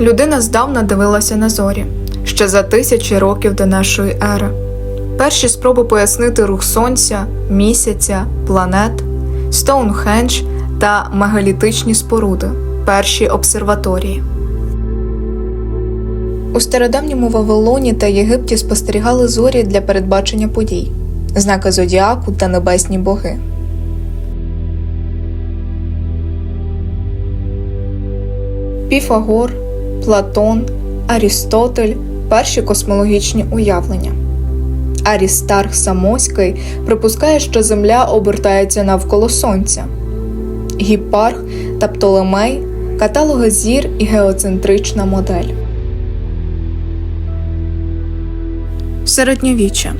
Людина здавна дивилася на зорі ще за тисячі років до нашої ери. Перші спроби пояснити рух сонця, місяця, планет, Стоунхендж та мегалітичні споруди, перші обсерваторії. У стародавньому Вавилоні та Єгипті спостерігали зорі для передбачення подій, знаки зодіаку та небесні боги. Піфагор, Платон, Арістотель перші космологічні уявлення. Арістарх Самоський припускає, що Земля обертається навколо Сонця. Гіпарх та Птолемей каталоги зір і геоцентрична модель. Середньовіччя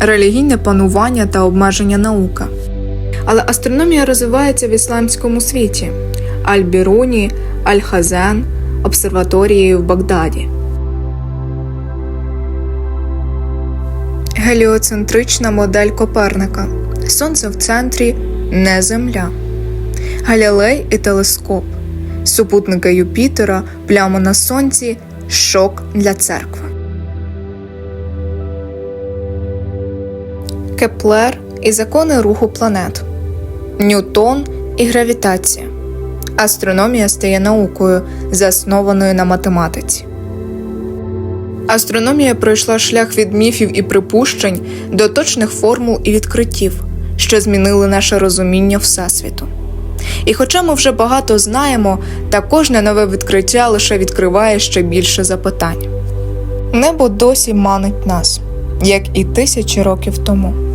релігійне панування та обмеження наука. Але астрономія розвивається в ісламському світі Аль-Біруні, Аль-Хазен, обсерваторії в Багдаді. Геліоцентрична модель Коперника. Сонце в центрі не Земля. Галілей і телескоп. Супутники Юпітера, пляма на сонці, шок для церкви. Кеплер і закони руху планет. Ньютон і гравітація. Астрономія стає наукою, заснованою на математиці. Астрономія пройшла шлях від міфів і припущень до точних формул і відкриттів, що змінили наше розуміння Всесвіту. І хоча ми вже багато знаємо, та кожне нове відкриття лише відкриває ще більше запитань. Небо досі манить нас, як і тисячі років тому.